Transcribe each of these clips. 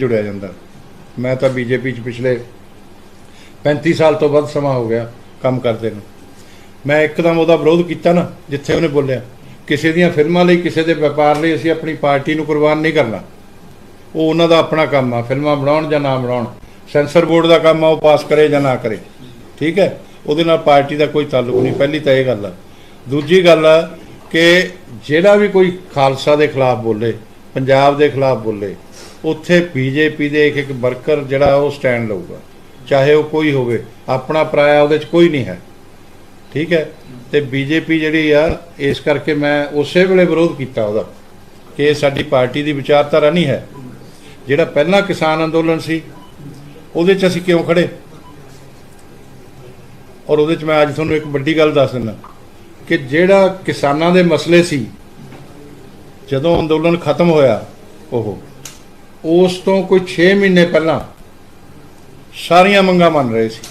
ਜੁੜਿਆ ਜਾਂਦਾ। ਮੈਂ ਤਾਂ ਬੀਜੇਪੀ 'ਚ ਪਿਛਲੇ 35 ਸਾਲ ਤੋਂ ਵੱਧ ਸਮਾਂ ਹੋ ਗਿਆ ਕੰਮ ਕਰਦੇ ਨੂੰ। ਮੈਂ ਇੱਕਦਮ ਉਹਦਾ ਵਿਰੋਧ ਕੀਤਾ ਨਾ, ਜਿੱਥੇ ਉਹਨੇ ਬੋਲਿਆ, ਕਿਸੇ ਦੀਆਂ ਫਿਲਮਾਂ ਲਈ, ਕਿਸੇ ਦੇ ਵਪਾਰ ਲਈ ਅਸੀਂ ਆਪਣੀ ਪਾਰਟੀ ਨੂੰ ਕੁਰਬਾਨ ਨਹੀਂ ਕਰਨਾ। ਉਹ ਉਹਨਾਂ ਦਾ ਆਪਣਾ ਕੰਮ ਆ, ਫਿਲਮਾਂ ਬਣਾਉਣ ਜਾਂ ਨਾ ਬਣਾਉਣ। ਸੈਂਸਰ ਬੋਰਡ ਦਾ ਕੰਮ ਆ, ਉਹ ਪਾਸ ਕਰੇ ਜਾਂ ਨਾ ਕਰੇ। ਠੀਕ ਹੈ? ਉਹਦੇ ਨਾਲ ਪਾਰਟੀ ਦਾ ਕੋਈ ਤਾਲੁਕ ਨਹੀਂ, ਪਹਿਲੀ ਤਾਂ ਇਹ ਗੱਲ ਆ। ਦੂਜੀ ਗੱਲ ਆ ਕਿ ਜਿਹੜਾ ਵੀ ਕੋਈ ਖਾਲਸਾ ਦੇ ਖਿਲਾਫ ਬੋਲੇ, ਪੰਜਾਬ ਦੇ ਖਿਲਾਫ ਬੋਲੇ ਉੱਥੇ ਬੀਜੇਪੀ ਦੇ ਇੱਕ ਇੱਕ ਵਰਕਰ ਜਿਹੜਾ ਉਹ ਸਟੈਂਡ ਲਊਗਾ। ਚਾਹੇ ਉਹ ਕੋਈ ਹੋਵੇ, ਆਪਣਾ ਪਰਾਇਆ ਉਹਦੇ 'ਚ ਕੋਈ ਨਹੀਂ ਹੈ। ਠੀਕ ਹੈ? ਤੇ ਬੀਜੇਪੀ ਜਿਹੜੀ ਆ, ਇਸ ਕਰਕੇ ਮੈਂ ਉਸੇ ਵੇਲੇ ਵਿਰੋਧ ਕੀਤਾ ਉਹਦਾ ਕਿ ਸਾਡੀ ਪਾਰਟੀ ਦੀ ਵਿਚਾਰਧਾਰਾ ਨਹੀਂ ਹੈ। ਜਿਹੜਾ ਪਹਿਲਾਂ ਕਿਸਾਨ ਅੰਦੋਲਨ ਸੀ, ਉਹਦੇ 'ਚ ਅਸੀਂ ਕਿਉਂ ਖੜੇ? ਔਰ ਉਹਦੇ 'ਚ ਮੈਂ ਅੱਜ ਤੁਹਾਨੂੰ ਇੱਕ ਵੱਡੀ ਗੱਲ ਦੱਸ ਦਿੰਦਾ ਕਿ ਜਿਹੜਾ ਕਿਸਾਨਾਂ ਦੇ ਮਸਲੇ ਸੀ, ਜਦੋਂ ਅੰਦੋਲਨ ਖਤਮ ਹੋਇਆ, ਉਹ ਉਸ ਤੋਂ ਕੋਈ 6 ਮਹੀਨੇ ਪਹਿਲਾਂ ਸਾਰੀਆਂ ਮੰਗਾਂ ਮੰਨ ਰਹੇ ਸੀ।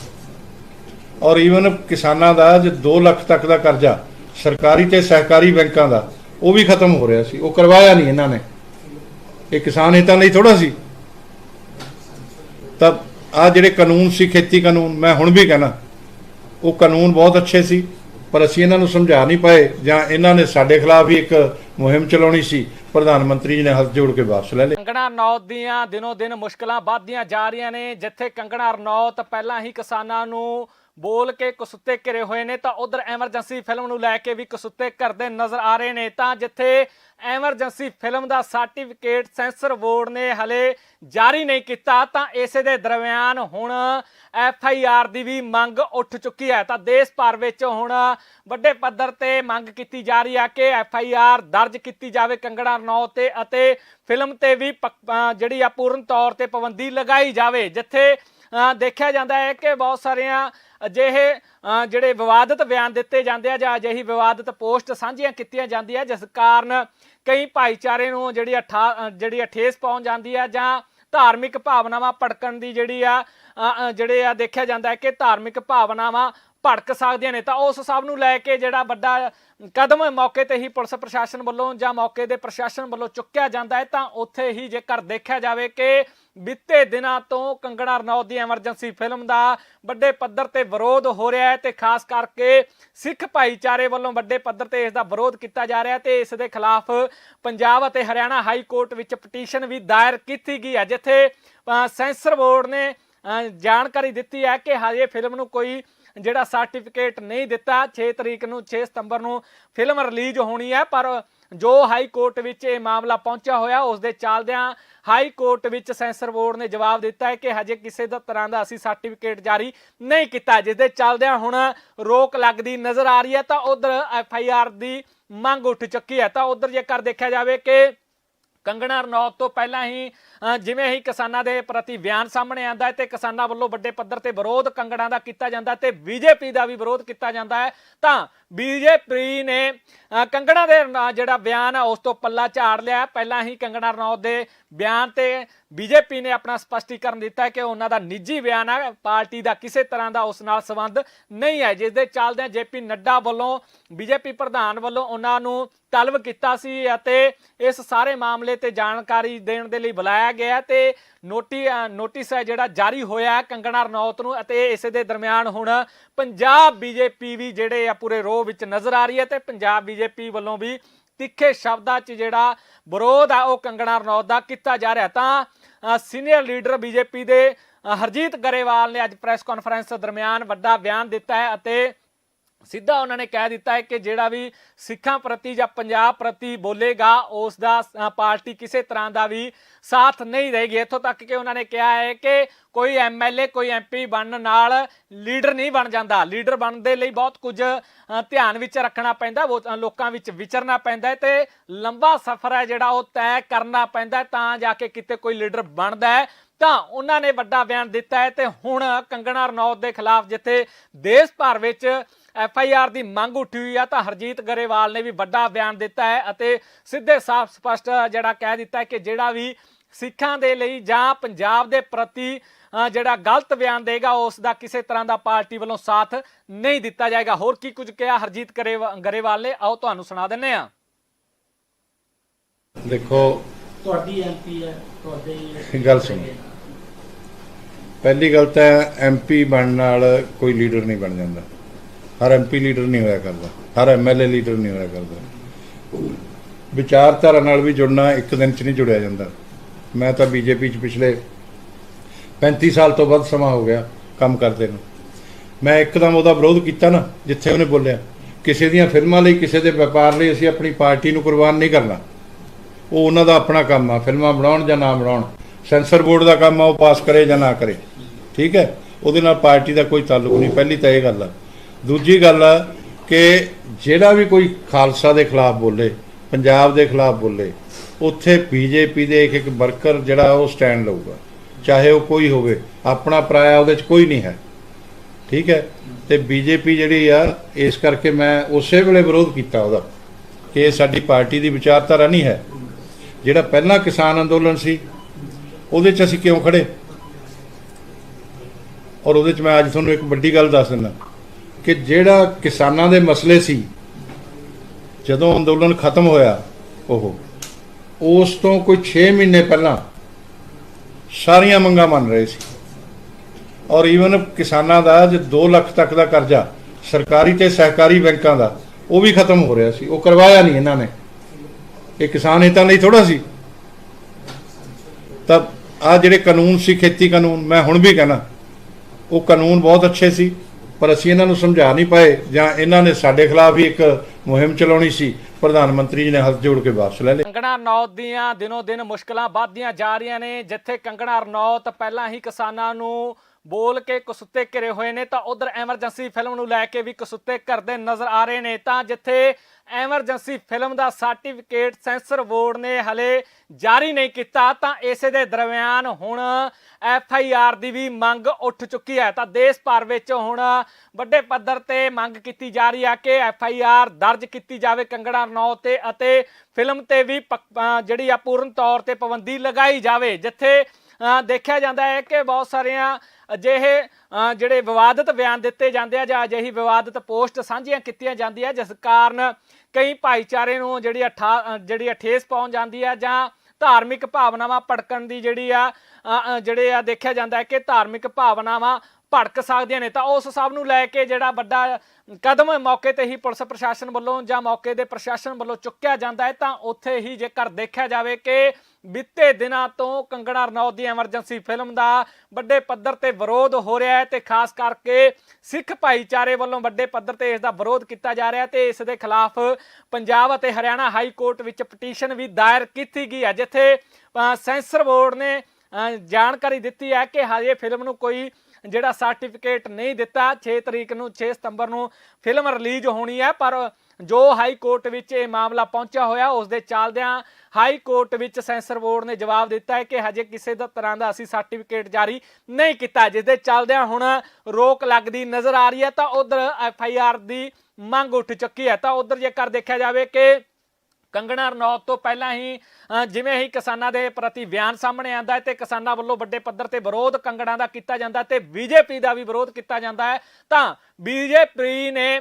ਔਰ ਈਵਨ ਕਿਸਾਨਾਂ ਦਾ ਜੇ 2 ਲੱਖ ਤੱਕ ਦਾ ਕਰਜ਼ਾ, ਸਰਕਾਰੀ ਤੇ ਸਹਿਕਾਰੀ ਬੈਂਕਾਂ ਦਾ, ਉਹ ਵੀ ਖਤਮ ਹੋ ਰਿਹਾ ਸੀ। ਉਹ ਕਰਵਾਇਆ ਨਹੀਂ ਇਹਨਾਂ ਨੇ। ਇਹ ਕਿਸਾਨ ਹਿੱਤਾਂ ਲਈ ਥੋੜਾ ਸੀ। ਤਾਂ ਆ ਜਿਹੜੇ ਕਾਨੂੰਨ ਸੀ, ਖੇਤੀ ਕਾਨੂੰਨ, ਮੈਂ ਹੁਣ ਵੀ ਕਹਿਣਾ, ਉਹ ਕਾਨੂੰਨ ਬਹੁਤ ਅੱਛੇ ਸੀ। ਪਰ ਅਸੀਂ ਇਹਨਾਂ ਨੂੰ ਸਮਝਾ ਨਹੀਂ ਪਾਏ ਜਾਂ ਇਹਨਾਂ ਨੇ ਸਾਡੇ ਖਿਲਾਫ ਹੀ ਇੱਕ ਮੁਹਿੰਮ ਚਲਾਉਣੀ ਸੀ। ਪ੍ਰਧਾਨ ਮੰਤਰੀ ਜੀ ਨੇ ਹੱਥ ਜੋੜ ਕੇ ਵਾਪਸ ਲੈ ਲਏ। ਕੰਗਣਾ ਰਣੌਤ ਦੀਆਂ ਦਿਨੋ ਦਿਨ ਮੁਸ਼ਕਲਾਂ ਵੱਧਦੀਆਂ ਜਾ ਰਹੀਆਂ ਨੇ, ਜਿੱਥੇ ਕੰਗਣਾ ਰਣੌਤ ਪਹਿਲਾਂ ਹੀ ਕਿਸਾਨਾਂ ਨੂੰ ਬੋਲ ਕੇ ਕਸੁੱਤੇ ਘਿਰੇ ਹੋਏ ਨੇ, ਤਾਂ ਉਧਰ ਐਮਰਜੈਂਸੀ ਫਿਲਮ ਨੂੰ ਲੈ ਕੇ ਵੀ ਕਸੁੱਤੇ ਕਰਦੇ ਨਜ਼ਰ ਆ ਰਹੇ ਨੇ। ਤਾਂ ਜਿੱਥੇ ਐਮਰਜੈਂਸੀ ਫਿਲਮ ਦਾ ਸਰਟੀਫਿਕੇਟ ਸੈਂਸਰ ਬੋਰਡ ਨੇ ਹਲੇ ਜਾਰੀ ਨਹੀਂ ਕੀਤਾ, ਤਾਂ ਇਸੇ ਦੇ ਦਰਮਿਆਨ ਹੁਣ ਐਫ ਆਈ ਆਰ ਦੀ ਵੀ ਮੰਗ ਉੱਠ ਚੁੱਕੀ ਹੈ। ਤਾਂ ਦੇਸ਼ ਭਰ ਵਿੱਚ ਹੁਣ ਵੱਡੇ ਪੱਧਰ ਤੇ ਮੰਗ ਕੀਤੀ ਜਾ ਰਹੀ ਹੈ ਕਿ ਐਫ ਆਈ ਆਰ ਦਰਜ ਕੀਤੀ ਜਾਵੇ ਕੰਗੜਾ ਰਣੌਤ ਤੇ ਅਤੇ ਫਿਲਮ ਤੇ ਵੀ ਪੱਕ- ਜਿਹੜੀ ਆ ਪੂਰਨ ਤੌਰ ਤੇ ਪਾਬੰਦੀ ਲਗਾਈ ਜਾਵੇ। ਜਿੱਥੇ ਦੇਖਿਆ ਜਾਂਦਾ ਹੈ ਕਿ ਬਹੁਤ ਸਾਰੀਆਂ ਅਜਿਹੇ ਜਿਹੜੇ ਵਿਵਾਦਤ ਬਿਆਨ ਦਿੱਤੇ ਜਾਂਦੇ ਆ ਜਾਂ ਅਜਿਹੀ ਵਿਵਾਦਤ ਪੋਸਟ ਸਾਂਝੀਆਂ ਕੀਤੀਆਂ ਜਾਂਦੀਆਂ ਜਿਸ ਕਾਰਨ ਕਈ ਭਾਈਚਾਰੇ ਨੂੰ ਜਿਹੜੀ ਅਠਾ ਜਿਹੜੀ ਆ ਠੇਸ ਪਹੁੰਚ ਜਾਂਦੀ ਆ ਜਾਂ ਧਾਰਮਿਕ ਭਾਵਨਾਵਾਂ ਭੜਕਣ ਦੀ ਜਿਹੜੀ ਆ ਜਿਹੜੇ ਆ ਦੇਖਿਆ ਜਾਂਦਾ ਹੈ ਕਿ ਧਾਰਮਿਕ ਭਾਵਨਾਵਾਂ ਭੜਕ ਸਕਦੀਆਂ ਨੇ, ਤਾਂ ਉਸ ਸਭ ਨੂੰ ਲੈ ਕੇ ਜਿਹੜਾ ਵੱਡਾ ਕਦਮ ਮੌਕੇ ਤੇ ਹੀ ਪੁਲਿਸ ਪ੍ਰਸ਼ਾਸਨ ਵੱਲੋਂ ਜਾਂ ਮੌਕੇ ਦੇ ਪ੍ਰਸ਼ਾਸਨ ਵੱਲੋਂ ਚੁੱਕਿਆ ਜਾਂਦਾ ਹੈ, ਤਾਂ ਉੱਥੇ ਹੀ ਜੇਕਰ ਦੇਖਿਆ ਜਾਵੇ ਕਿ ਬੀਤੇ ਦਿਨਾਂ ਤੋਂ ਕੰਗਣਾ ਰਣੌਤ ਦੀ ਐਮਰਜੈਂਸੀ ਫਿਲਮ ਦਾ ਵੱਡੇ ਪੱਧਰ ਤੇ ਵਿਰੋਧ ਹੋ ਰਿਹਾ ਹੈ ਤੇ ਖਾਸ ਕਰਕੇ ਸਿੱਖ ਭਾਈਚਾਰੇ ਵੱਲੋਂ ਵੱਡੇ ਪੱਧਰ ਤੇ ਇਸ ਦਾ ਵਿਰੋਧ ਕੀਤਾ ਜਾ ਰਿਹਾ ਹੈ ਤੇ ਇਸ ਦੇ ਖਿਲਾਫ ਪੰਜਾਬ ਅਤੇ ਹਰਿਆਣਾ ਹਾਈ ਕੋਰਟ ਵਿੱਚ ਪਟੀਸ਼ਨ ਵੀ ਦਾਇਰ ਕੀਤੀ ਗਈ ਹੈ, ਜਿੱਥੇ ਸੈਂਸਰ ਬੋਰਡ ਨੇ ਜਾਣਕਾਰੀ ਦਿੱਤੀ ਹੈ ਕਿ ਹਜੇ ਫਿਲਮ ਨੂੰ ਕੋਈ ਜਿਹੜਾ ਸਰਟੀਫਿਕੇਟ ਨਹੀਂ ਦਿੱਤਾ 6 ਤਰੀਕ ਨੂੰ 6 ਸਤੰਬਰ ਨੂੰ ਫਿਲਮ ਰਿਲੀਜ਼ ਹੋਣੀ ਹੈ, ਪਰ ਜੋ ਹਾਈ ਕੋਰਟ ਵਿੱਚ ਇਹ ਮਾਮਲਾ ਪਹੁੰਚਿਆ ਹੋਇਆ ਉਸ ਦੇ ਚੱਲਦਿਆਂ ਹਾਈ ਕੋਰਟ ਵਿੱਚ ਸੈਂਸਰ ਬੋਰਡ ਨੇ ਜਵਾਬ ਦਿੱਤਾ ਹੈ ਕਿ ਹਜੇ ਕਿਸੇ ਦਾ, ਤਰ੍ਹਾਂ ਦਾ ਅਸੀਂ ਸਰਟੀਫਿਕੇਟ ਜਾਰੀ ਨਹੀਂ ਕੀਤਾ। ਜਿਸ ਦੇ ਚੱਲਦਿਆਂ ਹੁਣ ਰੋਕ ਲੱਗਦੀ ਨਜ਼ਰ ਆ ਰਹੀ ਹੈ, ਤਾਂ ਉਧਰ ਐਫ ਆਈ ਆਰ ਦੀ ਮੰਗ ਉੱਠ ਚੁੱਕੀ ਹੈ। ਤਾਂ ਉਧਰ ਜੇਕਰ ਦੇਖਿਆ ਜਾਵੇ ਕਿ ਕੰਗਣਾ ਰਣੌਤ ਤੋਂ ਪਹਿਲਾਂ ਹੀ ਜਿਵੇਂ ਹੀ ਕਿਸਾਨਾਂ ਦੇ ਪ੍ਰਤੀ ਬਿਆਨ ਸਾਹਮਣੇ ਆਂਦਾ ਹੈ ਤੇ ਕਿਸਾਨਾਂ ਵੱਲੋਂ ਵੱਡੇ ਪੱਧਰ ਤੇ ਵਿਰੋਧ ਕੰਗੜਾਂ ਦਾ ਕੀਤਾ ਜਾਂਦਾ ਹੈ ਤੇ ਬੀਜੇਪੀ ਦਾ ਵੀ ਵਿਰੋਧ ਕੀਤਾ ਜਾਂਦਾ ਹੈ, ਤਾਂ ਬੀਜੇਪੀ ਨੇ ਕੰਗੜਾਂ ਦੇ ਜਿਹੜਾ ਬਿਆਨ ਆ, ਉਸ ਤੋਂ ਪੱਲਾ ਝਾੜ ਲਿਆ ਪਹਿਲਾਂ ਹੀ ਕੰਗਣਾ ਰਣੌਤ ਦੇ ਬਿਆਨ ਤੇ ਬੀਜੇਪੀ ਨੇ ਆਪਣਾ ਸਪਸ਼ਟੀਕਰਨ ਦਿੱਤਾ ਕਿ ਉਹਨਾਂ ਦਾ ਨਿੱਜੀ ਬਿਆਨ ਹੈ ਪਾਰਟੀ ਦਾ ਕਿਸੇ ਤਰ੍ਹਾਂ ਦਾ ਉਸ ਨਾਲ ਸੰਬੰਧ ਨਹੀਂ ਹੈ। ਜਿਸ ਦੇ ਚੱਲਦਿਆਂ ਜੇਪੀ ਨੱਡਾ ਵੱਲੋਂ ਬੀਜੇਪੀ ਪ੍ਰਧਾਨ ਵੱਲੋਂ ਉਹਨਾਂ ਨੂੰ ਤਲਬ ਕੀਤਾ ਸੀ ਅਤੇ ਇਸ ਸਾਰੇ ਮਾਮਲੇ ਤੇ ਜਾਣਕਾਰੀ ਦੇਣ ਦੇ ਲਈ ਬੁਲਾਇਆ ਗਿਆ ਤੇ ਨੋਟੀ ਨੋਟਿਸ ਹੈ ਜਿਹੜਾ ਜਾਰੀ ਹੋਇਆ ਕੰਗਣਾ ਰਣੌਤ ਨੂੰ ਅਤੇ ਇਸੇ ਦੇ ਦਰਮਿਆਨ ਹੁਣ ਪੰਜਾਬ ਬੀਜੇਪੀ ਵੀ ਜਿਹੜੇ ਆ ਪੂਰੇ ਰੋਹ ਵਿੱਚ ਨਜ਼ਰ ਆ ਰਹੀ ਹੈ ਤੇ ਪੰਜਾਬ ਬੀਜੇਪੀ ਵੱਲੋਂ ਵੀ ਤਿੱਖੇ ਸ਼ਬਦਾਂ 'ਚ ਜਿਹੜਾ ਵਿਰੋਧ ਆ ਉਹ ਕੰਗਣਾ ਰਣੌਤ ਦਾ ਕੀਤਾ ਜਾ ਰਿਹਾ ਤਾਂ ਸੀਨੀਅਰ ਲੀਡਰ ਬੀਜੇਪੀ ਦੇ ਹਰਜੀਤ ਗਰੇਵਾਲ ਨੇ ਅੱਜ ਪ੍ਰੈਸ ਕਾਨਫਰੰਸ ਦਰਮਿਆਨ ਵੱਡਾ ਬਿਆਨ ਦਿੱਤਾ ਹੈ ਅਤੇ ਸਿੱਧਾ ਉਹਨਾਂ ਨੇ ਕਹਿ ਦਿੱਤਾ ਹੈ ਕਿ ਜਿਹੜਾ ਵੀ ਸਿੱਖਾਂ ਪ੍ਰਤੀ ਜਾਂ ਪੰਜਾਬ ਪ੍ਰਤੀ ਬੋਲੇਗਾ, ਉਸ ਦਾ ਪਾਰਟੀ ਕਿਸੇ ਤਰ੍ਹਾਂ ਦਾ ਵੀ ਸਾਥ ਨਹੀਂ ਰਹੇਗੀ ਇੱਥੋਂ ਤੱਕ ਕਿ ਉਹਨਾਂ ਨੇ ਕਿਹਾ ਹੈ ਕਿ ਕੋਈ ਐਮਐਲਏ ਕੋਈ ਐਮਪੀ ਬਣਨ ਨਾਲ ਲੀਡਰ ਨਹੀਂ ਬਣ ਜਾਂਦਾ। ਲੀਡਰ ਬਣਨ ਦੇ ਲਈ ਬਹੁਤ ਕੁਝ ਧਿਆਨ ਵਿੱਚ ਰੱਖਣਾ ਪੈਂਦਾ ਉਹ ਲੋਕਾਂ ਵਿੱਚ ਵਿਚਰਨਾ ਪੈਂਦਾ ਹੈ ਤੇ ਲੰਬਾ ਸਫ਼ਰ ਹੈ ਜਿਹੜਾ ਉਹ ਤੈਅ ਕਰਨਾ ਪੈਂਦਾ ਤਾਂ ਜਾ ਕੇ ਕਿਤੇ ਕੋਈ ਲੀਡਰ ਬਣਦਾ ਹੈ। ਤਾਂ ਉਹਨਾਂ ਨੇ ਵੱਡਾ ਬਿਆਨ ਦਿੱਤਾ ਹੈ ਤੇ ਹੁਣ ਕੰਗਣਾ ਰਣੌਤ ਦੇ ਖਿਲਾਫ ਜਿੱਥੇ ਦੇਸ਼ ਭਰ ਵਿੱਚ ਐਫ ਆਈ ਆਰ ਦੀ ਮੰਗ ਉੱਠੀ ਹੋਈ ਆ ਤਾਂ ਹਰਜੀਤ ਗਰੇਵਾਲ ਨੇ ਵੀ ਵੱਡਾ ਬਿਆਨ ਦਿੱਤਾ ਹੈ ਅਤੇ ਸਿੱਧੇ ਸਾਫ਼ ਸਪਸ਼ਟ ਜਿਹੜਾ ਕਹਿ ਦਿੱਤਾ ਹੈ ਕਿ ਜਿਹੜਾ ਵੀ ਸਿੱਖਾਂ ਦੇ ਲਈ ਜਾਂ ਪੰਜਾਬ ਦੇ ਪ੍ਰਤੀ ਜਿਹੜਾ ਗਲਤ ਬਿਆਨ ਦੇਗਾ ਉਸ ਦਾ ਕਿਸੇ ਤਰ੍ਹਾਂ ਦਾ ਪਾਰਟੀ ਵੱਲੋਂ ਸਾਥ ਨਹੀਂ ਦਿੱਤਾ ਜਾਏਗਾ। ਹੋਰ ਕੀ ਕੁਝ ਕਿਹਾ ਹਰਜੀਤ ਗਰੇਵਾ- ਗਰੇਵਾਲ ਨੇ? ਆਓ ਤੁਹਾਨੂੰ ਸੁਣਾ ਦਿੰਨੇ ਆ ਦੇਖੋ ਤੁਹਾਡੀ ਐਮਪੀ ਹੈ ਤੁਹਾਡੇ ਗੱਲ ਸੁਣੋ। ਪਹਿਲੀ ਗੱਲ ਤਾਂ ਐਮਪੀ ਬਣਨ ਨਾਲ ਕੋਈ ਲੀਡਰ ਨਹੀਂ ਬਣ ਜਾਂਦਾ। ਹਰ ਐਮਪੀ ਲੀਡਰ ਨਹੀਂ ਹੋਇਆ ਕਰਦਾ, ਹਰ ਐਮਐਲਏ ਲੀਡਰ ਨਹੀਂ ਹੋਇਆ ਕਰਦਾ। ਵਿਚਾਰਧਾਰਾ ਨਾਲ ਵੀ ਜੁੜਨਾ ਇੱਕ ਦਿਨ 'ਚ ਨਹੀਂ ਜੁੜਿਆ ਜਾਂਦਾ। ਮੈਂ ਤਾਂ ਬੀਜੇਪੀ 'ਚ ਪਿਛਲੇ 35 ਸਾਲ ਤੋਂ ਵੱਧ ਸਮਾਂ ਹੋ ਗਿਆ ਕੰਮ ਕਰਦੇ ਨੂੰ। ਮੈਂ ਇੱਕਦਮ ਉਹਦਾ ਵਿਰੋਧ ਕੀਤਾ ਨਾ, ਜਿੱਥੇ ਉਹਨੇ ਬੋਲਿਆ, ਕਿਸੇ ਦੀਆਂ ਫਿਲਮਾਂ ਲਈ, ਕਿਸੇ ਦੇ ਵਪਾਰ ਲਈ ਅਸੀਂ ਆਪਣੀ ਪਾਰਟੀ ਨੂੰ ਕੁਰਬਾਨ ਨਹੀਂ ਕਰਨਾ। ਉਹ ਉਹਨਾਂ ਦਾ ਆਪਣਾ ਕੰਮ ਆ, ਫਿਲਮਾਂ ਬਣਾਉਣ ਜਾਂ ਨਾ ਬਣਾਉਣ। ਸੈਂਸਰ ਬੋਰਡ ਦਾ ਕੰਮ ਆ, ਉਹ ਪਾਸ ਕਰੇ ਜਾਂ ਨਾ ਕਰੇ। ਠੀਕ ਹੈ? ਉਹਦੇ ਨਾਲ ਪਾਰਟੀ ਦਾ ਕੋਈ ਤਾਲੁਕ ਨਹੀਂ। ਪਹਿਲੀ ਤਾਂ ਇਹ ਗੱਲ ਆ ਦੂਜੀ ਗੱਲ ਆ ਕਿ ਜਿਹੜਾ ਵੀ ਕੋਈ ਖਾਲਸਾ ਦੇ ਖਿਲਾਫ ਬੋਲੇ, ਪੰਜਾਬ ਦੇ ਖਿਲਾਫ ਬੋਲੇ, ਉੱਥੇ ਬੀਜੇਪੀ ਦੇ ਇੱਕ ਇੱਕ ਵਰਕਰ ਜਿਹੜਾ ਉਹ ਸਟੈਂਡ ਲਊਗਾ। ਚਾਹੇ ਉਹ ਕੋਈ ਹੋਵੇ, ਆਪਣਾ ਪਰਾਇਆ ਉਹਦੇ 'ਚ ਕੋਈ ਨਹੀਂ ਹੈ। ਠੀਕ ਹੈ? ਤੇ ਬੀਜੇਪੀ ਜਿਹੜੀ ਆ, ਇਸ ਕਰਕੇ ਮੈਂ ਉਸੇ ਵੇਲੇ ਵਿਰੋਧ ਕੀਤਾ ਉਹਦਾ ਕਿ ਇਹ ਸਾਡੀ ਪਾਰਟੀ ਦੀ ਵਿਚਾਰਧਾਰਾ ਨਹੀਂ ਹੈ। ਜਿਹੜਾ ਪਹਿਲਾਂ ਕਿਸਾਨ ਅੰਦੋਲਨ ਸੀ, ਉਹਦੇ 'ਚ ਅਸੀਂ ਕਿਉਂ ਖੜੇ ਔਰ ਉਹਦੇ 'ਚ ਮੈਂ ਅੱਜ ਤੁਹਾਨੂੰ ਇੱਕ ਵੱਡੀ ਗੱਲ ਦੱਸ ਦਿੰਦਾ। ਕਿ ਜਿਹੜਾ ਕਿਸਾਨਾਂ ਦੇ ਮਸਲੇ ਸੀ, ਜਦੋਂ ਅੰਦੋਲਨ ਖਤਮ ਹੋਇਆ, ਉਹ ਉਸ ਤੋਂ ਕੋਈ 6 ਮਹੀਨੇ ਪਹਿਲਾਂ ਸਾਰੀਆਂ ਮੰਗਾਂ ਮੰਨ ਰਹੇ ਸੀ। ਔਰ ਈਵਨ ਕਿਸਾਨਾਂ ਦਾ ਜੇ 2 ਲੱਖ ਤੱਕ ਦਾ ਕਰਜ਼ਾ, ਸਰਕਾਰੀ ਤੇ ਸਹਿਕਾਰੀ ਬੈਂਕਾਂ ਦਾ, ਉਹ ਵੀ ਖਤਮ ਹੋ ਰਿਹਾ ਸੀ। ਉਹ ਕਰਵਾਇਆ ਨਹੀਂ ਇਹਨਾਂ ਨੇ। ਇਹ ਕਿਸਾਨ ਹਿੱਤਾਂ ਲਈ ਥੋੜਾ ਸੀ। ਤਾਂ ਆ ਜਿਹੜੇ ਕਾਨੂੰਨ ਸੀ, ਖੇਤੀ ਕਾਨੂੰਨ, ਮੈਂ ਹੁਣ ਵੀ ਕਹਿਣਾ, ਉਹ ਕਾਨੂੰਨ ਬਹੁਤ ਅੱਛੇ ਸੀ। ਪਰ ਅਸੀਂ ਇਹਨਾਂ ਨੂੰ ਸਮਝਾ ਨਹੀਂ ਪਾਏ ਜਾਂ ਇਹਨਾਂ ਨੇ ਸਾਡੇ ਖਿਲਾਫ ਵੀ ਇੱਕ ਮੁਹਿੰਮ ਚਲਾਉਣੀ ਸੀ। ਪ੍ਰਧਾਨ ਮੰਤਰੀ ਜੀ ਨੇ ਹੱਥ ਜੋੜ ਕੇ ਵਾਪਸ ਲੈ ਲਏ ਕੰਗਣਾ ਰਣੌਤ ਦੀਆਂ ਦਿਨੋ ਦਿਨ ਮੁਸ਼ਕਲਾਂ ਵੱਧਦੀਆਂ ਜਾ ਰਹੀਆਂ ਨੇ। ਜਿੱਥੇ ਕੰਗਣਾ ਰਣੌਤ ਪਹਿਲਾਂ ਹੀ ਕਿਸਾਨਾਂ ਨੂੰ ਬੋਲ ਕੇ ਕਸੁੱਤੇ ਘਿਰੇ ਹੋਏ ਨੇ, ਤਾਂ ਉਧਰ ਐਮਰਜੈਂਸੀ ਫਿਲਮ ਨੂੰ ਲੈ ਕੇ ਵੀ ਕਸੁੱਤੇ ਕਰਦੇ ਨਜ਼ਰ ਆ ਰਹੇ ਨੇ। ਤਾਂ ਜਿੱਥੇ ਐਮਰਜੈਂਸੀ ਫਿਲਮ ਦਾ ਸਰਟੀਫਿਕੇਟ ਸੈਂਸਰ ਬੋਰਡ ਨੇ ਹਲੇ ਜਾਰੀ ਨਹੀਂ ਕੀਤਾ, ਤਾਂ ਇਸੇ ਦੇ ਦਰਮਿਆਨ ਹੁਣ ਐਫ ਆਈ ਆਰ ਦੀ ਵੀ ਮੰਗ ਉੱਠ ਚੁੱਕੀ ਹੈ। ਤਾਂ ਦੇਸ਼ ਭਰ ਵਿੱਚ ਹੁਣ ਵੱਡੇ ਪੱਧਰ ਤੇ ਮੰਗ ਕੀਤੀ ਜਾ ਰਹੀ ਹੈ ਕਿ ਐਫ ਆਈ ਆਰ ਦਰਜ ਕੀਤੀ ਜਾਵੇ ਕੰਗੜਾ ਰਣੌਤ ਤੇ ਅਤੇ ਫਿਲਮ ਤੇ ਵੀ ਪੱਕ- ਜਿਹੜੀ ਆ ਪੂਰਨ ਤੌਰ ਤੇ ਪਾਬੰਦੀ ਲਗਾਈ ਜਾਵੇ, ਜਿੱਥੇ ਦੇਖਿਆ ਜਾਂਦਾ ਹੈ ਕਿ ਬਹੁਤ ਸਾਰੀਆਂ ਅਜਿਹੇ ਜਿਹੜੇ ਵਿਵਾਦਤ ਬਿਆਨ ਦਿੱਤੇ ਜਾਂਦੇ ਆ ਜਾਂ ਅਜਿਹੀ ਵਿਵਾਦਤ ਪੋਸਟ ਸਾਂਝੀਆਂ ਕੀਤੀਆਂ ਜਾਂਦੀਆਂ ਜਿਸ ਕਾਰਨ ਕਈ ਭਾਈਚਾਰੇ ਨੂੰ ਜਿਹੜੀ ਅਠਾ ਜਿਹੜੀ ਆ ਠੇਸ ਪਹੁੰਚ ਜਾਂਦੀ ਆ ਜਾਂ ਧਾਰਮਿਕ ਭਾਵਨਾਵਾਂ ਭੜਕਣ ਦੀ ਜਿਹੜੀ ਆ ਜਿਹੜੇ ਆ ਦੇਖਿਆ ਜਾਂਦਾ ਹੈ ਕਿ ਧਾਰਮਿਕ ਭਾਵਨਾਵਾਂ ਭੜਕ ਸਕਦੀਆਂ ਨੇ ਤਾਂ ਉਸ ਸਭ ਨੂੰ ਲੈ ਕੇ ਜਿਹੜਾ ਵੱਡਾ ਕਦਮ ਮੌਕੇ ਤੇ ਹੀ ਪੁਲਿਸ ਪ੍ਰਸ਼ਾਸਨ ਵੱਲੋਂ ਜਾਂ ਮੌਕੇ ਦੇ ਪ੍ਰਸ਼ਾਸਨ ਵੱਲੋਂ ਚੁੱਕਿਆ ਜਾਂਦਾ ਹੈ, ਤਾਂ ਉੱਥੇ ਹੀ ਜੇਕਰ ਦੇਖਿਆ ਜਾਵੇ ਕਿ ਬੀਤੇ ਦਿਨਾਂ ਤੋਂ ਕੰਗਣਾ ਰਣੌਤ ਦੀ ਐਮਰਜੈਂਸੀ ਫਿਲਮ ਦਾ ਵੱਡੇ ਪੱਧਰ ਤੇ ਵਿਰੋਧ ਹੋ ਰਿਹਾ ਹੈ ਤੇ ਖਾਸ ਕਰਕੇ ਸਿੱਖ ਭਾਈਚਾਰੇ ਵੱਲੋਂ ਵੱਡੇ ਪੱਧਰ ਤੇ ਇਸ ਦਾ ਵਿਰੋਧ ਕੀਤਾ ਜਾ ਰਿਹਾ ਹੈ ਤੇ ਇਸ ਦੇ ਖਿਲਾਫ ਪੰਜਾਬ ਅਤੇ ਹਰਿਆਣਾ ਹਾਈ ਕੋਰਟ ਵਿੱਚ ਪਟੀਸ਼ਨ ਵੀ ਦਾਇਰ ਕੀਤੀ ਗਈ ਹੈ, ਜਿੱਥੇ ਸੈਂਸਰ ਬੋਰਡ ਨੇ ਜਾਣਕਾਰੀ ਦਿੱਤੀ ਹੈ ਕਿ ਹਜੇ ਫਿਲਮ ਨੂੰ ਕੋਈ ਜਿਹੜਾ ਸਰਟੀਫਿਕੇਟ ਨਹੀਂ ਦਿੱਤਾ 6 ਤਰੀਕ ਨੂੰ 6 ਸਤੰਬਰ ਨੂੰ ਫਿਲਮ ਰਿਲੀਜ਼ ਹੋਣੀ ਹੈ, ਪਰ ਜੋ ਹਾਈ ਕੋਰਟ ਵਿੱਚ ਇਹ ਮਾਮਲਾ ਪਹੁੰਚਿਆ ਹੋਇਆ ਉਸ ਦੇ ਚੱਲਦਿਆਂ ਹਾਈ ਕੋਰਟ ਵਿੱਚ ਸੈਂਸਰ ਬੋਰਡ ਨੇ ਜਵਾਬ ਦਿੱਤਾ ਹੈ ਕਿ ਹਜੇ ਕਿਸੇ ਦਾ, ਤਰ੍ਹਾਂ ਦਾ ਅਸੀਂ ਸਰਟੀਫਿਕੇਟ ਜਾਰੀ ਨਹੀਂ ਕੀਤਾ। ਜਿਸ ਦੇ ਚੱਲਦਿਆਂ ਹੁਣ ਰੋਕ ਲੱਗਦੀ ਨਜ਼ਰ ਆ ਰਹੀ ਹੈ, ਤਾਂ ਉਧਰ ਐਫ ਆਈ ਆਰ ਦੀ ਮੰਗ ਉੱਠ ਚੁੱਕੀ ਹੈ। ਤਾਂ ਉਧਰ ਜੇਕਰ ਦੇਖਿਆ ਜਾਵੇ ਕਿ ਕੰਗਣਾ ਰਣੌਤ ਤੋਂ ਪਹਿਲਾਂ ਹੀ ਜਿਵੇਂ ਹੀ ਕਿਸਾਨਾਂ ਦੇ ਪ੍ਰਤੀ ਬਿਆਨ ਸਾਹਮਣੇ ਆਂਦਾ ਹੈ ਤੇ ਕਿਸਾਨਾਂ ਵੱਲੋਂ ਵੱਡੇ ਪੱਧਰ ਤੇ ਵਿਰੋਧ ਕੰਗਣਾ ਦਾ ਕੀਤਾ ਜਾਂਦਾ ਹੈ ਤੇ ਬੀਜੇਪੀ ਦਾ ਵੀ ਵਿਰੋਧ ਕੀਤਾ ਜਾਂਦਾ ਹੈ, ਤਾਂ ਬੀਜੇਪੀ ਨੇ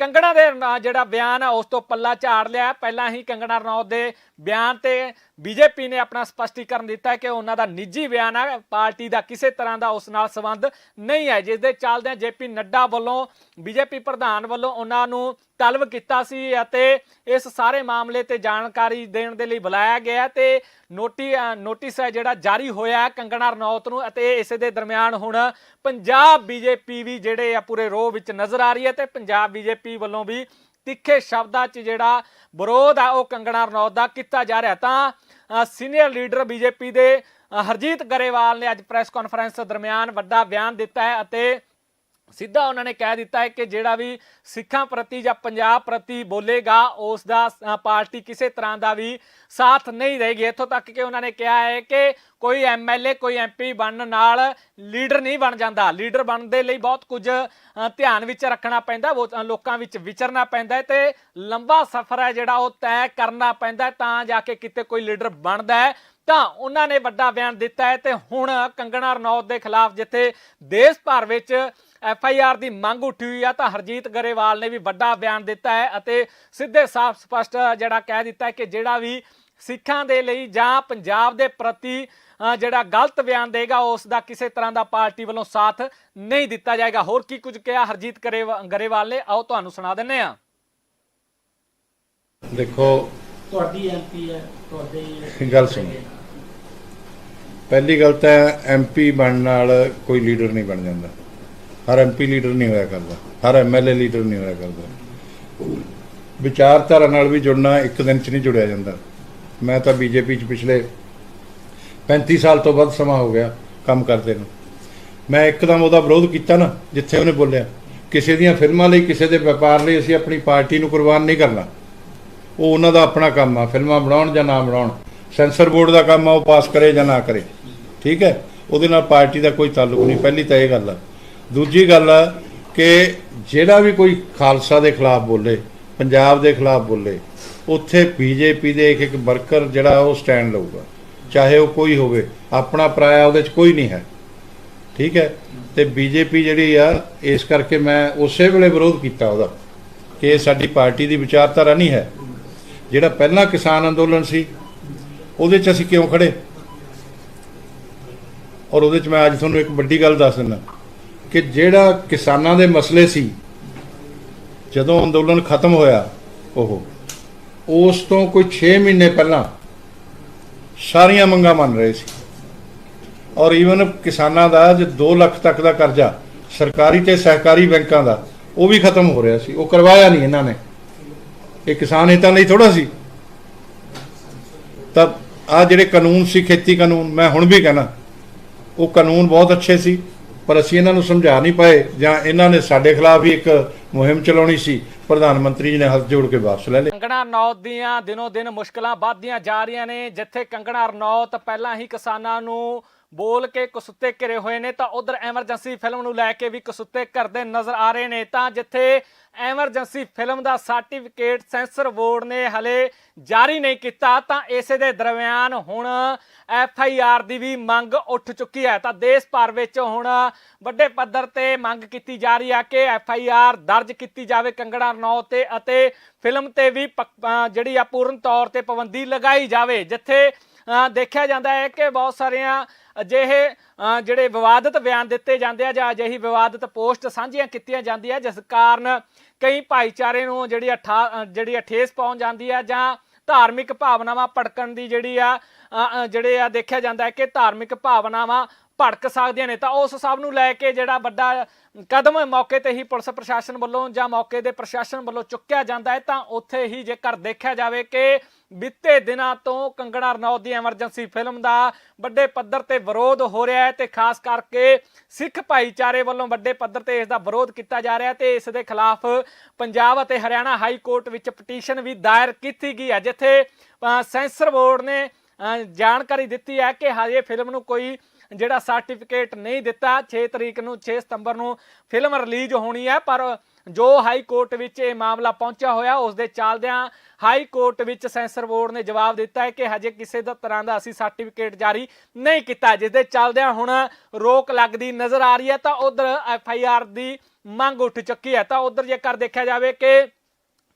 ਕੰਗਣਾ ਦੇ ਜਿਹੜਾ ਬਿਆਨ ਆ, ਉਸ ਤੋਂ ਪੱਲਾ ਝਾੜ ਲਿਆ ਪਹਿਲਾਂ ਹੀ ਕੰਗਣਾ ਰਣੌਤ ਦੇ ਬਿਆਨ ਤੇ ਬੀਜੇਪੀ ਨੇ ਆਪਣਾ ਸਪਸ਼ਟੀਕਰਨ ਦਿੱਤਾ ਕਿ ਉਹਨਾਂ ਦਾ ਨਿੱਜੀ ਬਿਆਨ ਹੈ ਪਾਰਟੀ ਦਾ ਕਿਸੇ ਤਰ੍ਹਾਂ ਦਾ ਉਸ ਨਾਲ ਸੰਬੰਧ ਨਹੀਂ ਹੈ। ਜਿਸ ਦੇ ਚੱਲਦਿਆਂ ਜੇਪੀ ਨੱਡਾ ਵੱਲੋਂ ਬੀਜੇਪੀ ਪ੍ਰਧਾਨ ਵੱਲੋਂ ਉਹਨਾਂ ਨੂੰ ਤਲਬ ਕੀਤਾ ਸੀ ਅਤੇ ਇਸ ਸਾਰੇ ਮਾਮਲੇ ਤੇ ਜਾਣਕਾਰੀ ਦੇਣ ਦੇ ਲਈ ਬੁਲਾਇਆ ਗਿਆ ਤੇ ਨੋਟੀ ਨੋਟਿਸ ਹੈ ਜਿਹੜਾ ਜਾਰੀ ਹੋਇਆ ਕੰਗਣਾ ਰਣੌਤ ਨੂੰ ਅਤੇ ਇਸੇ ਦੇ ਦਰਮਿਆਨ ਹੁਣ ਪੰਜਾਬ ਬੀਜੇਪੀ ਵੀ ਜਿਹੜੇ ਆ ਪੂਰੇ ਰੋਹ ਵਿੱਚ ਨਜ਼ਰ ਆ ਰਹੀ ਹੈ ਤੇ ਪੰਜਾਬ ਬੀਜੇਪੀ ਵੱਲੋਂ ਵੀ ਤਿੱਖੇ ਸ਼ਬਦਾਂ 'ਚ ਜਿਹੜਾ ਵਿਰੋਧ ਆ ਉਹ ਕੰਗਣਾ ਰਣੌਤ ਦਾ ਕੀਤਾ ਜਾ ਰਿਹਾ ਤਾਂ ਸੀਨੀਅਰ ਲੀਡਰ ਬੀਜੇਪੀ ਦੇ ਹਰਜੀਤ ਗਰੇਵਾਲ ਨੇ ਅੱਜ ਪ੍ਰੈਸ ਕਾਨਫਰੰਸ ਦਰਮਿਆਨ ਵੱਡਾ ਬਿਆਨ ਦਿੱਤਾ ਹੈ ਅਤੇ ਸਿੱਧਾ ਉਹਨਾਂ ਨੇ ਕਹਿ ਦਿੱਤਾ ਹੈ ਕਿ ਜਿਹੜਾ ਵੀ ਸਿੱਖਾਂ ਪ੍ਰਤੀ ਜਾਂ ਪੰਜਾਬ ਪ੍ਰਤੀ ਬੋਲੇਗਾ, ਉਸ ਦਾ ਪਾਰਟੀ ਕਿਸੇ ਤਰ੍ਹਾਂ ਦਾ ਵੀ ਸਾਥ ਨਹੀਂ ਰਹੇਗੀ ਇੱਥੋਂ ਤੱਕ ਕਿ ਉਹਨਾਂ ਨੇ ਕਿਹਾ ਹੈ ਕਿ ਕੋਈ ਐਮਐਲਏ ਕੋਈ ਐਮਪੀ ਬਣਨ ਨਾਲ ਲੀਡਰ ਨਹੀਂ ਬਣ ਜਾਂਦਾ। ਲੀਡਰ ਬਣਨ ਦੇ ਲਈ ਬਹੁਤ ਕੁਝ ਧਿਆਨ ਵਿੱਚ ਰੱਖਣਾ ਪੈਂਦਾ ਉਹ ਲੋਕਾਂ ਵਿੱਚ ਵਿਚਰਨਾ ਪੈਂਦਾ ਹੈ ਤੇ ਲੰਬਾ ਸਫ਼ਰ ਹੈ ਜਿਹੜਾ ਉਹ ਤੈਅ ਕਰਨਾ ਪੈਂਦਾ ਤਾਂ ਜਾ ਕੇ ਕਿਤੇ ਕੋਈ ਲੀਡਰ ਬਣਦਾ ਹੈ। ਤਾਂ ਉਹਨਾਂ ਨੇ ਵੱਡਾ ਬਿਆਨ ਦਿੱਤਾ ਹੈ ਤੇ ਹੁਣ ਕੰਗਣਾ ਰਣੌਤ ਦੇ ਖਿਲਾਫ ਜਿੱਥੇ ਦੇਸ਼ ਭਰ ਵਿੱਚ ਐਫ ਆਈ ਆਰ ਦੀ ਮੰਗ ਉੱਠੀ ਹੋਈ ਆ ਤਾਂ ਹਰਜੀਤ ਗਰੇਵਾਲ ਨੇ ਵੀ ਵੱਡਾ ਬਿਆਨ ਦਿੱਤਾ ਹੈ ਅਤੇ ਸਿੱਧੇ ਸਾਫ਼ ਸਪਸ਼ਟ ਜਿਹੜਾ ਕਹਿ ਦਿੱਤਾ ਹੈ ਕਿ ਜਿਹੜਾ ਵੀ ਸਿੱਖਾਂ ਦੇ ਲਈ ਜਾਂ ਪੰਜਾਬ ਦੇ ਪ੍ਰਤੀ ਜਿਹੜਾ ਗਲਤ ਬਿਆਨ ਦੇਗਾ ਉਸ ਦਾ ਕਿਸੇ ਤਰ੍ਹਾਂ ਦਾ ਪਾਰਟੀ ਵੱਲੋਂ ਸਾਥ ਨਹੀਂ ਦਿੱਤਾ ਜਾਏਗਾ। ਹੋਰ ਕੀ ਕੁਝ ਕਿਹਾ ਹਰਜੀਤ ਗਰੇਵਾ- ਗਰੇਵਾਲ ਨੇ? ਆਓ ਤੁਹਾਨੂੰ ਸੁਣਾ ਦਿੰਨੇ ਆ ਦੇਖੋ ਤੁਹਾਡੀ ਐਮਪੀ ਹੈ ਤੁਹਾਡੇ ਗੱਲ ਸੁਣੋ। ਪਹਿਲੀ ਗੱਲ ਤਾਂ ਐਮਪੀ ਬਣਨ ਨਾਲ ਕੋਈ ਲੀਡਰ ਨਹੀਂ ਬਣ ਜਾਂਦਾ। ਹਰ ਐਮਪੀ ਲੀਡਰ ਨਹੀਂ ਹੋਇਆ ਕਰਦਾ, ਹਰ ਐਮਐਲਏ ਲੀਡਰ ਨਹੀਂ ਹੋਇਆ ਕਰਦਾ। ਵਿਚਾਰਧਾਰਾ ਨਾਲ ਵੀ ਜੁੜਨਾ ਇੱਕ ਦਿਨ 'ਚ ਨਹੀਂ ਜੁੜਿਆ ਜਾਂਦਾ। ਮੈਂ ਤਾਂ ਬੀਜੇਪੀ 'ਚ ਪਿਛਲੇ 35 ਸਾਲ ਤੋਂ ਵੱਧ ਸਮਾਂ ਹੋ ਗਿਆ ਕੰਮ ਕਰਦੇ ਨੂੰ। ਮੈਂ ਇੱਕਦਮ ਉਹਦਾ ਵਿਰੋਧ ਕੀਤਾ ਨਾ, ਜਿੱਥੇ ਉਹਨੇ ਬੋਲਿਆ, ਕਿਸੇ ਦੀਆਂ ਫਿਲਮਾਂ ਲਈ, ਕਿਸੇ ਦੇ ਵਪਾਰ ਲਈ ਅਸੀਂ ਆਪਣੀ ਪਾਰਟੀ ਨੂੰ ਕੁਰਬਾਨ ਨਹੀਂ ਕਰਨਾ। ਉਹ ਉਹਨਾਂ ਦਾ ਆਪਣਾ ਕੰਮ ਆ, ਫਿਲਮਾਂ ਬਣਾਉਣ ਜਾਂ ਨਾ ਬਣਾਉਣ। ਸੈਂਸਰ ਬੋਰਡ ਦਾ ਕੰਮ ਆ, ਉਹ ਪਾਸ ਕਰੇ ਜਾਂ ਨਾ ਕਰੇ। ਠੀਕ ਹੈ? ਉਹਦੇ ਨਾਲ ਪਾਰਟੀ ਦਾ ਕੋਈ ਤਾਲੁਕ ਨਹੀਂ। ਪਹਿਲੀ ਤਾਂ ਇਹ ਗੱਲ ਆ ਦੂਜੀ ਗੱਲ ਆ ਕਿ ਜਿਹੜਾ ਵੀ ਕੋਈ ਖਾਲਸਾ ਦੇ ਖਿਲਾਫ ਬੋਲੇ, ਪੰਜਾਬ ਦੇ ਖਿਲਾਫ ਬੋਲੇ, ਉੱਥੇ ਬੀਜੇਪੀ ਦੇ ਇੱਕ ਇੱਕ ਵਰਕਰ ਜਿਹੜਾ ਉਹ ਸਟੈਂਡ ਲਊਗਾ। ਚਾਹੇ ਉਹ ਕੋਈ ਹੋਵੇ, ਆਪਣਾ ਪਰਾਇਆ ਉਹਦੇ 'ਚ ਕੋਈ ਨਹੀਂ ਹੈ। ਠੀਕ ਹੈ? ਤੇ ਬੀਜੇਪੀ ਜਿਹੜੀ ਆ, ਇਸ ਕਰਕੇ ਮੈਂ ਉਸੇ ਵੇਲੇ ਵਿਰੋਧ ਕੀਤਾ ਉਹਦਾ ਕਿ ਇਹ ਸਾਡੀ ਪਾਰਟੀ ਦੀ ਵਿਚਾਰਧਾਰਾ ਨਹੀਂ ਹੈ। ਜਿਹੜਾ ਪਹਿਲਾਂ ਕਿਸਾਨ ਅੰਦੋਲਨ ਸੀ, ਉਹਦੇ 'ਚ ਅਸੀਂ ਕਿਉਂ ਖੜੇ ਔਰ ਉਹਦੇ 'ਚ ਮੈਂ ਅੱਜ ਤੁਹਾਨੂੰ ਇੱਕ ਵੱਡੀ ਗੱਲ ਦੱਸ ਦਿੰਦਾ। ਕਿ ਜਿਹੜਾ ਕਿਸਾਨਾਂ ਦੇ ਮਸਲੇ ਸੀ, ਜਦੋਂ ਅੰਦੋਲਨ ਖਤਮ ਹੋਇਆ, ਉਹ ਉਸ ਤੋਂ ਕੋਈ 6 ਮਹੀਨੇ ਪਹਿਲਾਂ ਸਾਰੀਆਂ ਮੰਗਾਂ ਮੰਨ ਰਹੇ ਸੀ। ਔਰ ਈਵਨ ਕਿਸਾਨਾਂ ਦਾ ਜੇ 2 ਲੱਖ ਤੱਕ ਦਾ ਕਰਜ਼ਾ, ਸਰਕਾਰੀ ਤੇ ਸਹਿਕਾਰੀ ਬੈਂਕਾਂ ਦਾ, ਉਹ ਵੀ ਖਤਮ ਹੋ ਰਿਹਾ ਸੀ। ਉਹ ਕਰਵਾਇਆ ਨਹੀਂ ਇਹਨਾਂ ਨੇ। ਇਹ ਕਿਸਾਨ ਹਿੱਤਾਂ ਲਈ ਥੋੜਾ ਸੀ। ਤਾਂ ਆ ਜਿਹੜੇ ਕਾਨੂੰਨ ਸੀ, ਖੇਤੀ ਕਾਨੂੰਨ, ਮੈਂ ਹੁਣ ਵੀ ਕਹਿਣਾ, ਉਹ ਕਾਨੂੰਨ ਬਹੁਤ ਅੱਛੇ ਸੀ। ਪਰ ਅਸੀਂ ਇਹਨਾਂ ਨੂੰ ਸਮਝਾ ਨਹੀਂ ਪਾਏ ਜਾਂ ਇਹਨਾਂ ਨੇ ਸਾਡੇ ਖਿਲਾਫ ਹੀ ਇੱਕ ਮੁਹਿੰਮ ਚਲਾਉਣੀ ਸੀ। ਪ੍ਰਧਾਨ ਮੰਤਰੀ ਜੀ ਨੇ ਹੱਥ ਜੋੜ ਕੇ ਵਾਪਸ ਲੈ ਲਏ ਕੰਗਣਾ ਰਣੌਤ ਦੀਆਂ ਦਿਨੋ ਦਿਨ ਮੁਸ਼ਕਲਾਂ ਵੱਧਦੀਆਂ ਜਾ ਰਹੀਆਂ ਨੇ, ਜਿੱਥੇ ਕੰਗਣਾ ਰਣੌਤ ਪਹਿਲਾਂ ਹੀ ਕਿਸਾਨਾਂ ਨੂੰ ਬੋਲ ਕੇ ਕਸੁੱਤੇ ਘਿਰੇ ਹੋਏ ਨੇ, ਤਾਂ ਉਧਰ ਐਮਰਜੈਂਸੀ ਫਿਲਮ ਨੂੰ ਲੈ ਕੇ ਵੀ ਕਸੁੱਤੇ ਕਰਦੇ ਨਜ਼ਰ ਆ ਰਹੇ ਨੇ। ਤਾਂ ਜਿੱਥੇ ਐਮਰਜੈਂਸੀ ਫਿਲਮ ਦਾ ਸਰਟੀਫਿਕੇਟ ਸੈਂਸਰ ਬੋਰਡ ਨੇ ਹਲੇ ਜਾਰੀ ਨਹੀਂ ਕੀਤਾ, ਤਾਂ ਇਸੇ ਦੇ ਦਰਮਿਆਨ ਹੁਣ ਐਫ ਆਈ ਆਰ ਦੀ ਵੀ ਮੰਗ ਉੱਠ ਚੁੱਕੀ ਹੈ। ਤਾਂ ਦੇਸ਼ ਭਰ ਵਿੱਚ ਹੁਣ ਵੱਡੇ ਪੱਧਰ ਤੇ ਮੰਗ ਕੀਤੀ ਜਾ ਰਹੀ ਹੈ ਕਿ ਐਫ ਆਈ ਆਰ ਦਰਜ ਕੀਤੀ ਜਾਵੇ ਕੰਗੜਾ ਰਣੌਤ ਤੇ ਅਤੇ ਫਿਲਮ ਤੇ ਵੀ ਪੱਕ- ਜਿਹੜੀ ਆ ਪੂਰਨ ਤੌਰ ਤੇ ਪਾਬੰਦੀ ਲਗਾਈ ਜਾਵੇ। ਜਿੱਥੇ ਦੇਖਿਆ ਜਾਂਦਾ ਹੈ ਕਿ ਬਹੁਤ ਸਾਰੀਆਂ ਅਜਿਹੇ ਜਿਹੜੇ ਵਿਵਾਦਤ ਬਿਆਨ ਦਿੱਤੇ ਜਾਂਦੇ ਆ ਜਾਂ ਅਜਿਹੀ ਵਿਵਾਦਤ ਪੋਸਟ ਸਾਂਝੀਆਂ ਕੀਤੀਆਂ ਜਾਂਦੀਆਂ ਜਿਸ ਕਾਰਨ ਕਈ ਭਾਈਚਾਰੇ ਨੂੰ ਜਿਹੜੀ ਅਠਾ ਜਿਹੜੀ ਆ ਠੇਸ ਪਹੁੰਚ ਜਾਂਦੀ ਆ ਜਾਂ ਧਾਰਮਿਕ ਭਾਵਨਾਵਾਂ ਭੜਕਣ ਦੀ ਜਿਹੜੀ ਆ ਜਿਹੜੇ ਆ ਦੇਖਿਆ ਜਾਂਦਾ ਹੈ ਕਿ ਧਾਰਮਿਕ ਭਾਵਨਾਵਾਂ ਭੜਕ ਸਕਦੀਆਂ ਨੇ ਤਾਂ ਉਸ ਸਭ ਨੂੰ ਲੈ ਕੇ ਜਿਹੜਾ ਵੱਡਾ ਕਦਮ ਮੌਕੇ ਤੇ ਹੀ ਪੁਲਿਸ ਪ੍ਰਸ਼ਾਸਨ ਵੱਲੋਂ ਜਾਂ ਮੌਕੇ ਦੇ ਪ੍ਰਸ਼ਾਸਨ ਵੱਲੋਂ ਚੁੱਕਿਆ ਜਾਂਦਾ ਹੈ, ਤਾਂ ਉੱਥੇ ਹੀ ਜੇਕਰ ਦੇਖਿਆ ਜਾਵੇ ਕਿ ਬੀਤੇ ਦਿਨਾਂ ਤੋਂ ਕੰਗਣਾ ਰਣੌਤ ਦੀ ਐਮਰਜੈਂਸੀ ਫਿਲਮ ਦਾ ਵੱਡੇ ਪੱਧਰ ਤੇ ਵਿਰੋਧ ਹੋ ਰਿਹਾ ਹੈ ਤੇ ਖਾਸ ਕਰਕੇ ਸਿੱਖ ਭਾਈਚਾਰੇ ਵੱਲੋਂ ਵੱਡੇ ਪੱਧਰ ਤੇ ਇਸ ਦਾ ਵਿਰੋਧ ਕੀਤਾ ਜਾ ਰਿਹਾ ਹੈ ਤੇ ਇਸ ਦੇ ਖਿਲਾਫ ਪੰਜਾਬ ਅਤੇ ਹਰਿਆਣਾ ਹਾਈ ਕੋਰਟ ਵਿੱਚ ਪਟੀਸ਼ਨ ਵੀ ਦਾਇਰ ਕੀਤੀ ਗਈ ਹੈ, ਜਿੱਥੇ ਸੈਂਸਰ ਬੋਰਡ ਨੇ ਜਾਣਕਾਰੀ ਦਿੱਤੀ ਹੈ ਕਿ ਹਜੇ ਫਿਲਮ ਨੂੰ ਕੋਈ ਜਿਹੜਾ ਸਰਟੀਫਿਕੇਟ ਨਹੀਂ ਦਿੱਤਾ 6 ਤਰੀਕ ਨੂੰ 6 ਸਤੰਬਰ ਨੂੰ ਫਿਲਮ ਰਿਲੀਜ਼ ਹੋਣੀ ਹੈ, ਪਰ ਜੋ ਹਾਈ ਕੋਰਟ ਵਿੱਚ ਇਹ ਮਾਮਲਾ ਪਹੁੰਚਿਆ ਹੋਇਆ ਉਸ ਦੇ ਚੱਲਦਿਆਂ ਹਾਈ ਕੋਰਟ ਵਿੱਚ ਸੈਂਸਰ ਬੋਰਡ ਨੇ ਜਵਾਬ ਦਿੱਤਾ ਹੈ ਕਿ ਹਜੇ ਕਿਸੇ ਦਾ, ਤਰ੍ਹਾਂ ਦਾ ਅਸੀਂ ਸਰਟੀਫਿਕੇਟ ਜਾਰੀ ਨਹੀਂ ਕੀਤਾ। ਜਿਸ ਦੇ ਚੱਲਦਿਆਂ ਹੁਣ ਰੋਕ ਲੱਗਦੀ ਨਜ਼ਰ ਆ ਰਹੀ ਹੈ, ਤਾਂ ਉਧਰ ਐਫ ਆਈ ਆਰ ਦੀ ਮੰਗ ਉੱਠ ਚੁੱਕੀ ਹੈ। ਤਾਂ ਉਧਰ ਜੇਕਰ ਦੇਖਿਆ ਜਾਵੇ ਕਿ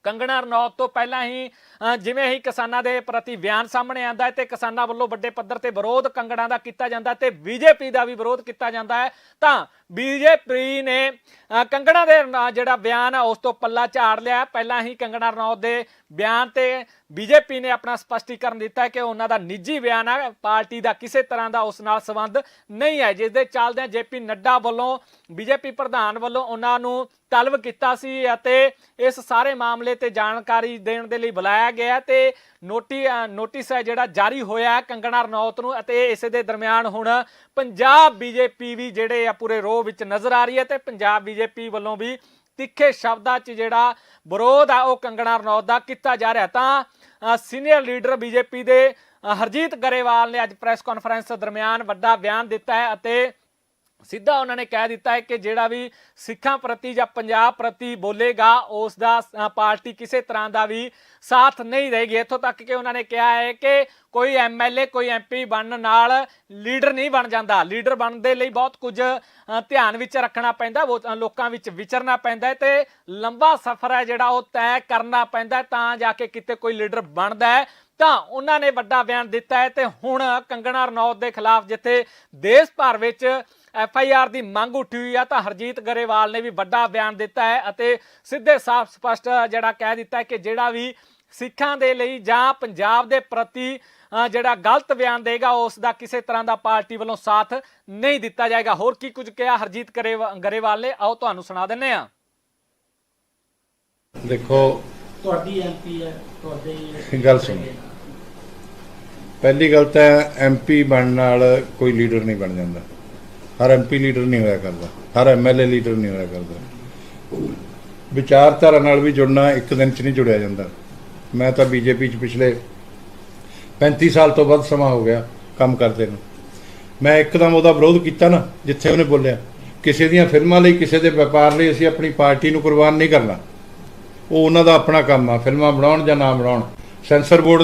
ਕੰਗਣਾ ਰਣੌਤ ਤੋਂ ਪਹਿਲਾਂ ਹੀ ਜਿਵੇਂ ਹੀ ਕਿਸਾਨਾਂ ਦੇ ਪ੍ਰਤੀ ਬਿਆਨ ਸਾਹਮਣੇ ਆਂਦਾ ਹੈ ਤੇ ਕਿਸਾਨਾਂ ਵੱਲੋਂ ਵੱਡੇ ਪੱਧਰ ਤੇ ਵਿਰੋਧ ਕੰਗੜਾਂ ਦਾ ਕੀਤਾ ਜਾਂਦਾ ਹੈ ਤੇ ਬੀਜੇਪੀ ਦਾ ਵੀ ਵਿਰੋਧ ਕੀਤਾ ਜਾਂਦਾ ਹੈ ਤਾਂ ਬੀਜੇਪੀ ਨੇ ਅ, ਕੰਗਣਾ ਦੇ ਜਿਹੜਾ ਬਿਆਨ ਹੈ ਉਸ ਤੋਂ ਪੱਲਾ ਝਾੜ ਲਿਆ। ਪਹਿਲਾਂ ਹੀ ਕੰਗਣਾ ਰਣੌਤ ਦੇ ਬਿਆਨ ਤੇ ਬੀਜੇਪੀ ਨੇ ਆਪਣਾ ਸਪਸ਼ਟੀਕਰਨ ਦਿੱਤਾ ਕਿ ਉਹਨਾਂ ਦਾ ਨਿੱਜੀ ਬਿਆਨ ਹੈ ਪਾਰਟੀ ਦਾ ਕਿਸੇ ਤਰ੍ਹਾਂ ਦਾ ਉਸ ਨਾਲ ਸੰਬੰਧ ਨਹੀਂ ਹੈ। ਜਿਸ ਦੇ ਚੱਲਦਿਆਂ ਜੇਪੀ ਨੱਡਾ ਵੱਲੋਂ ਬੀਜੇਪੀ ਪ੍ਰਧਾਨ ਵੱਲੋਂ ਉਹਨਾਂ ਨੂੰ ਤਲਬ ਕੀਤਾ ਸੀ ਅਤੇ ਇਸ ਸਾਰੇ ਮਾਮਲੇ ਤੇ ਜਾਣਕਾਰੀ ਦੇਣ ਦੇ ਲਈ ਬੁਲਾਇਆ ਗਿਆ ਤੇ ਨੋਟੀ ਨੋਟਿਸ ਹੈ ਜਿਹੜਾ ਜਾਰੀ ਹੋਇਆ ਕੰਗਣਾ ਰਣੌਤ ਨੂੰ ਅਤੇ ਇਸੇ ਦੇ ਦਰਮਿਆਨ ਹੁਣ ਪੰਜਾਬ ਬੀਜੇਪੀ ਵੀ ਜਿਹੜੇ ਆ ਪੂਰੇ ਰੋਹ ਵਿੱਚ ਨਜ਼ਰ ਆ ਰਹੀ ਹੈ ਤੇ ਪੰਜਾਬ ਬੀਜੇਪੀ ਵੱਲੋਂ ਵੀ ਤਿੱਖੇ ਸ਼ਬਦਾਂ 'ਚ ਜਿਹੜਾ ਵਿਰੋਧ ਆ ਉਹ ਕੰਗਣਾ ਰਣੌਤ ਦਾ ਕੀਤਾ ਜਾ ਰਿਹਾ ਤਾਂ ਸੀਨੀਅਰ ਲੀਡਰ ਬੀਜੇਪੀ ਦੇ ਹਰਜੀਤ ਗਰੇਵਾਲ ਨੇ ਅੱਜ ਪ੍ਰੈਸ ਕਾਨਫਰੰਸ ਦਰਮਿਆਨ ਵੱਡਾ ਬਿਆਨ ਦਿੱਤਾ ਹੈ ਅਤੇ ਸਿੱਧਾ ਉਹਨਾਂ ਨੇ ਕਹਿ ਦਿੱਤਾ ਹੈ ਕਿ ਜਿਹੜਾ ਵੀ ਸਿੱਖਾਂ ਪ੍ਰਤੀ ਜਾਂ ਪੰਜਾਬ ਪ੍ਰਤੀ ਬੋਲੇਗਾ, ਉਸ ਦਾ ਪਾਰਟੀ ਕਿਸੇ ਤਰ੍ਹਾਂ ਦਾ ਵੀ ਸਾਥ ਨਹੀਂ ਰਹੇਗੀ ਇੱਥੋਂ ਤੱਕ ਕਿ ਉਹਨਾਂ ਨੇ ਕਿਹਾ ਹੈ ਕਿ ਕੋਈ ਐਮਐਲਏ ਕੋਈ ਐਮਪੀ ਬਣਨ ਨਾਲ ਲੀਡਰ ਨਹੀਂ ਬਣ ਜਾਂਦਾ। ਲੀਡਰ ਬਣਨ ਦੇ ਲਈ ਬਹੁਤ ਕੁਝ ਧਿਆਨ ਵਿੱਚ ਰੱਖਣਾ ਪੈਂਦਾ ਉਹ ਲੋਕਾਂ ਵਿੱਚ ਵਿਚਰਨਾ ਪੈਂਦਾ ਹੈ ਤੇ ਲੰਬਾ ਸਫ਼ਰ ਹੈ ਜਿਹੜਾ ਉਹ ਤੈਅ ਕਰਨਾ ਪੈਂਦਾ ਤਾਂ ਜਾ ਕੇ ਕਿਤੇ ਕੋਈ ਲੀਡਰ ਬਣਦਾ ਹੈ। ਤਾਂ ਉਹਨਾਂ ਨੇ ਵੱਡਾ ਬਿਆਨ ਦਿੱਤਾ ਹੈ ਤੇ ਹੁਣ ਕੰਗਣਾ ਰਣੌਤ ਦੇ ਖਿਲਾਫ ਜਿੱਥੇ ਦੇਸ਼ ਭਰ ਵਿੱਚ ਐਫ ਆਈ ਆਰ ਦੀ ਮੰਗ ਉੱਠੀ ਹੋਈ ਆ ਤਾਂ ਹਰਜੀਤ ਗਰੇਵਾਲ ਨੇ ਵੀ ਵੱਡਾ ਬਿਆਨ ਦਿੱਤਾ ਹੈ ਅਤੇ ਸਿੱਧੇ ਸਾਫ਼ ਸਪਸ਼ਟ ਜਿਹੜਾ ਕਹਿ ਦਿੱਤਾ ਹੈ ਕਿ ਜਿਹੜਾ ਵੀ ਸਿੱਖਾਂ ਦੇ ਲਈ ਜਾਂ ਪੰਜਾਬ ਦੇ ਪ੍ਰਤੀ ਜਿਹੜਾ ਗਲਤ ਬਿਆਨ ਦੇਗਾ ਉਸ ਦਾ ਕਿਸੇ ਤਰ੍ਹਾਂ ਦਾ ਪਾਰਟੀ ਵੱਲੋਂ ਸਾਥ ਨਹੀਂ ਦਿੱਤਾ ਜਾਏਗਾ। ਹੋਰ ਕੀ ਕੁਝ ਕਿਹਾ ਹਰਜੀਤ ਗਰੇਵਾ- ਗਰੇਵਾਲ ਨੇ? ਆਓ ਤੁਹਾਨੂੰ ਸੁਣਾ ਦਿੰਨੇ ਆ ਦੇਖੋ ਤੁਹਾਡੀ ਐਮਪੀ ਹੈ ਤੁਹਾਡੇ ਗੱਲ ਸੁਣੋ। ਪਹਿਲੀ ਗੱਲ ਤਾਂ ਐਮਪੀ ਬਣਨ ਨਾਲ ਕੋਈ ਲੀਡਰ ਨਹੀਂ ਬਣ ਜਾਂਦਾ। ਹਰ ਐਮਪੀ ਲੀਡਰ ਨਹੀਂ ਹੋਇਆ ਕਰਦਾ, ਹਰ ਐਮਐਲਏ ਲੀਡਰ ਨਹੀਂ ਹੋਇਆ ਕਰਦਾ। ਵਿਚਾਰਧਾਰਾ ਨਾਲ ਵੀ ਜੁੜਨਾ ਇੱਕ ਦਿਨ 'ਚ ਨਹੀਂ ਜੁੜਿਆ ਜਾਂਦਾ। ਮੈਂ ਤਾਂ ਬੀਜੇਪੀ 'ਚ ਪਿਛਲੇ 35 ਸਾਲ ਤੋਂ ਵੱਧ ਸਮਾਂ ਹੋ ਗਿਆ ਕੰਮ ਕਰਦੇ ਨੂੰ। ਮੈਂ ਇੱਕਦਮ ਉਹਦਾ ਵਿਰੋਧ ਕੀਤਾ ਨਾ, ਜਿੱਥੇ ਉਹਨੇ ਬੋਲਿਆ, ਕਿਸੇ ਦੀਆਂ ਫਿਲਮਾਂ ਲਈ, ਕਿਸੇ ਦੇ ਵਪਾਰ ਲਈ ਅਸੀਂ ਆਪਣੀ ਪਾਰਟੀ ਨੂੰ ਕੁਰਬਾਨ ਨਹੀਂ ਕਰਨਾ। ਉਹ ਉਹਨਾਂ ਦਾ ਆਪਣਾ ਕੰਮ ਆ, ਫਿਲਮਾਂ ਬਣਾਉਣ ਜਾਂ ਨਾ ਬਣਾਉਣ। Censor board